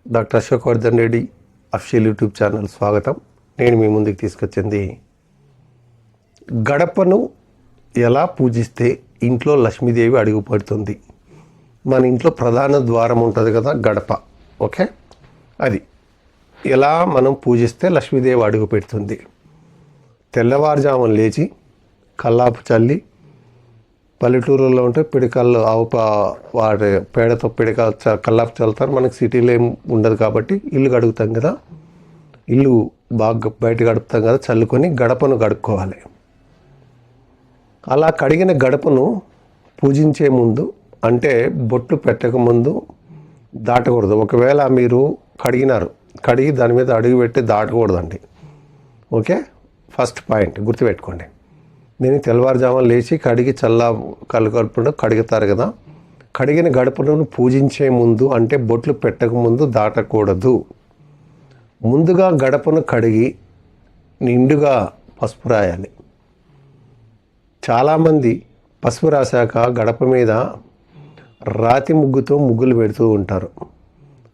Doctor Ashok Vardhan Reddy official YouTube channel స్వాగతం. నేను మీ ముందుకు తీసుకొచ్చింది గడపను ఎలా పూజిస్తే ఇంట్లో లక్ష్మీదేవి అడుగుపడుతుంది? మన ఇంట్లో ప్రధాన ద్వారం ఉంటుంది కదా గడప ఓకే? అది. ఎలా మనం పూజిస్తే లక్ష్మీదేవి అడుగు పెడుతుంది తెల్లవారుజామున లేచి కల్లాపు చల్లి పల్లెటూరులో ఉంటే పిడికల్లో ఆవు పా వాటి పేడతో పిడికల్ చ- కల్లాపు చల్లుతారు. మనకి సిటీలో ఏం ఉండదు కాబట్టి ఇల్లు గడుగుతాం కదా. ఇల్లు బాగా బయట గడుపుతాం కదా చల్లుకొని గడపను గడుక్కోవాలి అలా కడిగిన గడపను పూజించే ముందు అంటే బొట్లు పెట్టక ముందు దాటకూడదు. ఒకవేళ మీరు కడిగినారు కడిగి దాని మీద అడుగు పెట్టి దాటకూడదండి. ఓకే? ఫస్ట్ పాయింట్ గుర్తుపెట్టుకోండి. నేను తెల్లవారుజామున లేచి కడిగి చల్ల కళ్ళు కడుగుతారు కదా. కడిగిన గడపలను పూజించే ముందు అంటే బొట్లు పెట్టక ముందు దాటకూడదు. ముందుగా గడపను కడిగి నిండుగా పసుపు రాయాలి. చాలామంది పసుపు రాశాక గడప మీద రాతి ముగ్గుతో ముగ్గులు పెడుతూ ఉంటారు.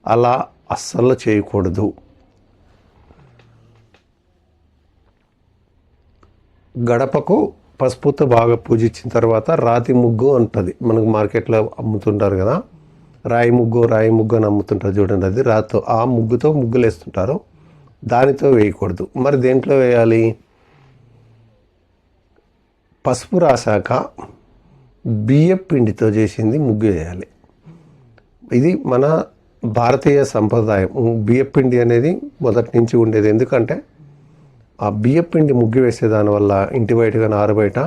అలా అస్సలు చేయకూడదు. గడపకు పసుపుతో బాగా పూజించిన తర్వాత రాతి ముగ్గు ఉంటుంది మనకు మార్కెట్లో అమ్ముతుంటారు కదా. రాయి ముగ్గు రాయి ముగ్గు అని అమ్ముతుంటారు చూడండి అది. రాతో ఆ ముగ్గుతో ముగ్గులు వేస్తుంటారు దానితో వేయకూడదు. మరి దేంట్లో వేయాలి? పసుపు రాశాక బియ్యం పిండితో చేసింది ముగ్గు వేయాలి. ఇది మన భారతీయ సంప్రదాయం. బియ్యం పిండి అనేది మొదటి నుంచి ఉండేది. ఎందుకంటే ఆ బియ్యం పిండి ముగ్గు వేసే దానివల్ల ఇంటి బయట కానీ ఆరు బయట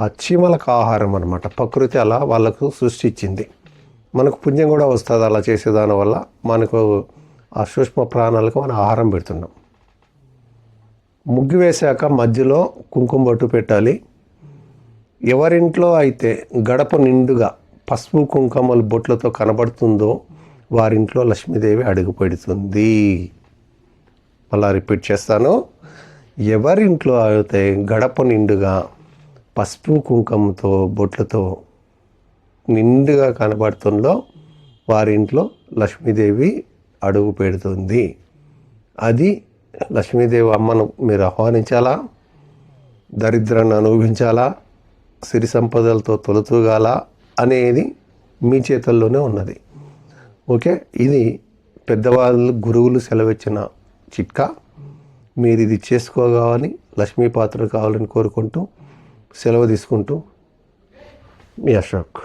ఆ చీమలకు ఆహారం అనమాట ప్రకృతి అలా వాళ్ళకు సృష్టించింది. మనకు పుణ్యం కూడా వస్తుంది అలా చేసే దానివల్ల మనకు ఆ సూక్ష్మ ప్రాణాలకు మనం ఆహారం పెడుతున్నాం. ముగ్గు వేశాక మధ్యలో కుంకుమ బొట్టు పెట్టాలి. ఎవరింట్లో అయితే గడప నిండుగా పసుపు కుంకుమల బొట్లతో కనబడుతుందో వారింట్లో లక్ష్మీదేవి అడుగు పెడుతుంది. మళ్ళా రిపీట్ చేస్తాను. ఎవరింట్లో అయితే గడప నిండుగా పసుపు కుంకుమతో బొట్లతో నిండుగా కనబడుతుందో వారింట్లో లక్ష్మీదేవి అడుగు పెడుతుంది. అది లక్ష్మీదేవి అమ్మను మీరు ఆహ్వానించాలా? దరిద్రాన్ని అనుభవించాలా? సిరి సంపదలతో తొలతూగాల? అనేది మీ చేతుల్లోనే ఉన్నది. ఓకే? ఇది పెద్దవాళ్ళు గురువులు సెలవిచ్చిన చిట్కా. మీరు ఇది చేసుకోవాలని లక్ష్మీ పాత్ర కావాలని కోరుకుంటూ సెలవు తీసుకుంటూ మీ అశోక్.